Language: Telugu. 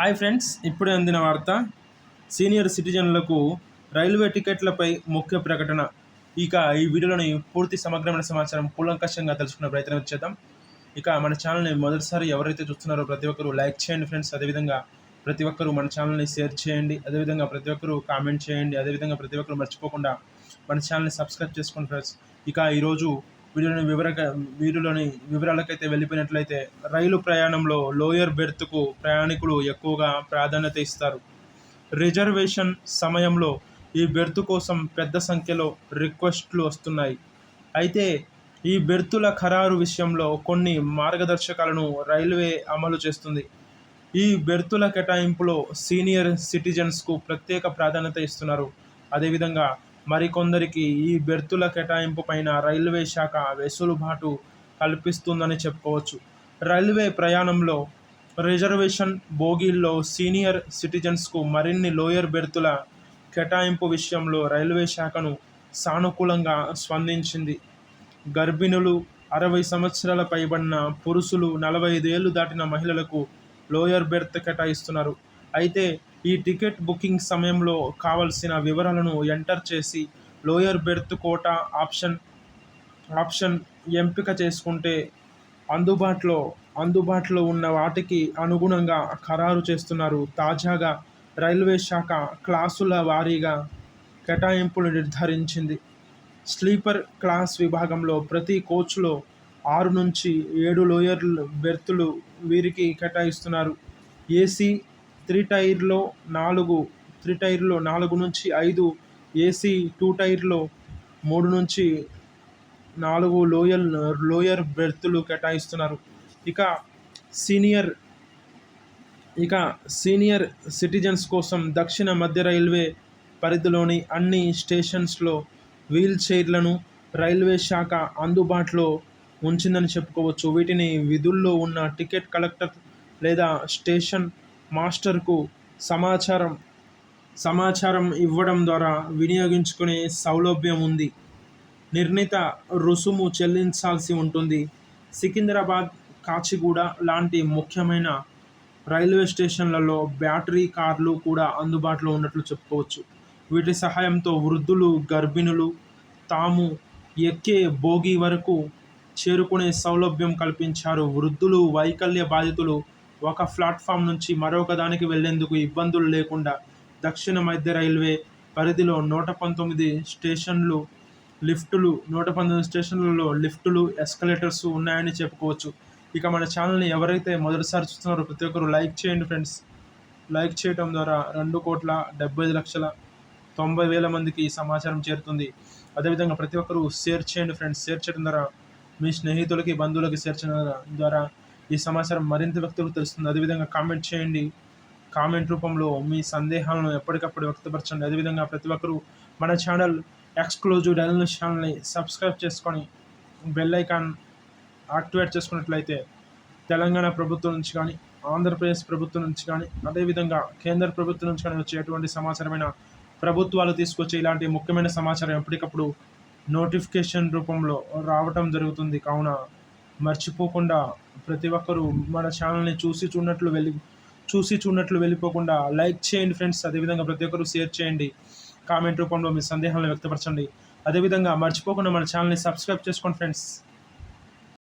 హాయ్ ఫ్రెండ్స్ ఇప్పుడే అందిన వార్త. సీనియర్ సిటిజన్లకు రైల్వే టికెట్లపై ముఖ్య ప్రకటన. ఇక ఈ వీడియోలోని పూర్తి సమగ్రమైన సమాచారం కూలంకషంగా తెలుసుకునే ప్రయత్నం చేద్దాం. ఇక మన ఛానల్ని మొదటిసారి ఎవరైతే చూస్తున్నారో ప్రతి ఒక్కరూ లైక్ చేయండి ఫ్రెండ్స్. అదేవిధంగా ప్రతి ఒక్కరూ మన ఛానల్ని షేర్ చేయండి. అదేవిధంగా ప్రతి ఒక్కరూ కామెంట్ చేయండి. అదేవిధంగా ప్రతి ఒక్కరూ మర్చిపోకుండా మన ఛానల్ని సబ్స్క్రైబ్ చేసుకోండి ఫ్రెండ్స్. ఇక ఈరోజు వీడియోని వివర వీడియోలోని వివరాలకైతే వెళ్ళిపోయినట్లయితే రైలు ప్రయాణంలో లోయర్ బెర్త్కు ప్రయాణికులు ఎక్కువగా ప్రాధాన్యత ఇస్తారు. రిజర్వేషన్ సమయంలో ఈ బెర్త్ కోసం పెద్ద సంఖ్యలో రిక్వెస్ట్లు వస్తున్నాయి. అయితే ఈ బెర్తుల ఖరారు విషయంలో కొన్ని మార్గదర్శకాలను రైల్వే అమలు చేస్తుంది. ఈ బెర్తుల కేటాయింపులో సీనియర్ సిటిజన్స్కు ప్రత్యేక ప్రాధాన్యత ఇస్తున్నారు. అదేవిధంగా మరికొందరికి ఈ బెర్తుల కేటాయింపు పైన రైల్వే శాఖ వెసులుబాటు కల్పిస్తుందని చెప్పుకోవచ్చు. రైల్వే ప్రయాణంలో రిజర్వేషన్ బోగీల్లో సీనియర్ సిటిజన్స్కు మరిన్ని లోయర్ బెర్తుల కేటాయింపు విషయంలో రైల్వే శాఖను సానుకూలంగా స్పందించింది. గర్భిణులు అరవై సంవత్సరాల పైబడిన పురుషులు నలభై ఐదు ఏళ్ళు దాటిన మహిళలకు లోయర్ బెర్త్ కేటాయిస్తున్నారు. అయితే ఈ టికెట్ బుకింగ్ సమయంలో కావలసిన వివరాలను ఎంటర్ చేసి lower berth quota option option ఎంపిక చేసుకుంటే అందుబాటులో అందుబాటులో ఉన్న వాటికి అనుగుణంగా ఖరారు చేస్తున్నారు. తాజాగా రైల్వే శాఖ క్లాసుల వారీగా కేటాయింపులు నిర్ధారించింది. స్లీపర్ క్లాస్ విభాగంలో ప్రతి కోచ్లో ఆరు నుంచి ఏడు లోయర్ బెర్తులు వీరికి కేటాయిస్తున్నారు. ఏసీ త్రీ టైర్లో నాలుగు త్రీ టైర్లో నాలుగు నుంచి ఐదు ఏసీ టూ టైర్లో మూడు నుంచి నాలుగు లోయల్ లోయర్ బెర్తులు కేటాయిస్తున్నారు. ఇక సీనియర్ ఇక సీనియర్ సిటిజన్స్ కోసం దక్షిణ మధ్య రైల్వే పరిధిలోని అన్ని స్టేషన్స్లో వీల్ చైర్లను రైల్వే శాఖ అందుబాటులో ఉంచిందని చెప్పుకోవచ్చు. వీటిని విధుల్లో ఉన్న టికెట్ కలెక్టర్ లేదా స్టేషన్ మాస్టర్కు సమాచారం సమాచారం ఇవ్వడం ద్వారా వినియోగించుకునే సౌలభ్యం ఉంది నిర్ణీత రుసుము చెల్లించాల్సి ఉంటుంది. సికింద్రాబాద్ కాచిగూడ లాంటి ముఖ్యమైన రైల్వే స్టేషన్లలో బ్యాటరీ కార్లు కూడా అందుబాటులో ఉన్నట్లు చెప్పుకోవచ్చు. వీటి సహాయంతో వృద్ధులు గర్భిణులు తాము ఎక్కే భోగి వరకు చేరుకునే సౌలభ్యం కల్పించారు. వృద్ధులు వైకల్య బాధితులు ఒక ప్లాట్ఫామ్ నుంచి మరొక దానికి వెళ్ళేందుకు ఇబ్బందులు లేకుండా దక్షిణ మధ్య రైల్వే పరిధిలో నూట పంతొమ్మిది స్టేషన్లు లిఫ్టులు నూట పంతొమ్మిది స్టేషన్లలో లిఫ్టులు ఎస్కలేటర్స్ ఉన్నాయని చెప్పుకోవచ్చు. ఇక మన ఛానల్ని ఎవరైతే మొదటిసారి చూస్తున్నారో ప్రతి ఒక్కరు లైక్ చేయండి ఫ్రెండ్స్. లైక్ చేయడం ద్వారా రెండు కోట్ల డెబ్బై ఐదు లక్షల తొంభై వేల మందికి ఈ సమాచారం చేరుతుంది. అదేవిధంగా ప్రతి ఒక్కరూ షేర్ చేయండి ఫ్రెండ్స్. షేర్ చేయడం ద్వారా మీ స్నేహితులకి బంధువులకి షేర్ చేయడం ద్వారా ఈ సమాచారం మరింత వ్యక్తులకు తెలుస్తుంది. అదేవిధంగా కామెంట్ చేయండి. కామెంట్ రూపంలో మీ సందేహాలను ఎప్పటికప్పుడు వ్యక్తపరచండి. అదేవిధంగా ప్రతి ఒక్కరూ మన ఛానల్ ఎక్స్క్లూజివ్ డైల్ ఛానల్ని సబ్స్క్రైబ్ చేసుకొని బెల్ ఐకాన్ యాక్టివేట్ చేసుకున్నట్లయితే తెలంగాణ ప్రభుత్వం నుంచి కానీ ఆంధ్రప్రదేశ్ ప్రభుత్వం నుంచి కానీ అదేవిధంగా కేంద్ర ప్రభుత్వం నుంచి కానీ వచ్చే ఎటువంటి సమాచారమైన ప్రభుత్వాలు తీసుకొచ్చే ఇలాంటి ముఖ్యమైన సమాచారం ఎప్పటికప్పుడు నోటిఫికేషన్ రూపంలో రావటం జరుగుతుంది. కావున మర్చిపోకుండా ప్రతి ఒక్కరూ మన ఛానల్ని చూసి చూడనట్లు వెళ్ళి చూసి చూడనట్లు వెళ్ళిపోకుండా లైక్ చేయండి ఫ్రెండ్స్. అదేవిధంగా ప్రతి ఒక్కరు షేర్ చేయండి. కామెంట్ రూపంలో మీ సందేహాలను వ్యక్తపరచండి. అదేవిధంగా మర్చిపోకుండా మన ఛానల్ని సబ్స్క్రైబ్ చేసుకోండి ఫ్రెండ్స్.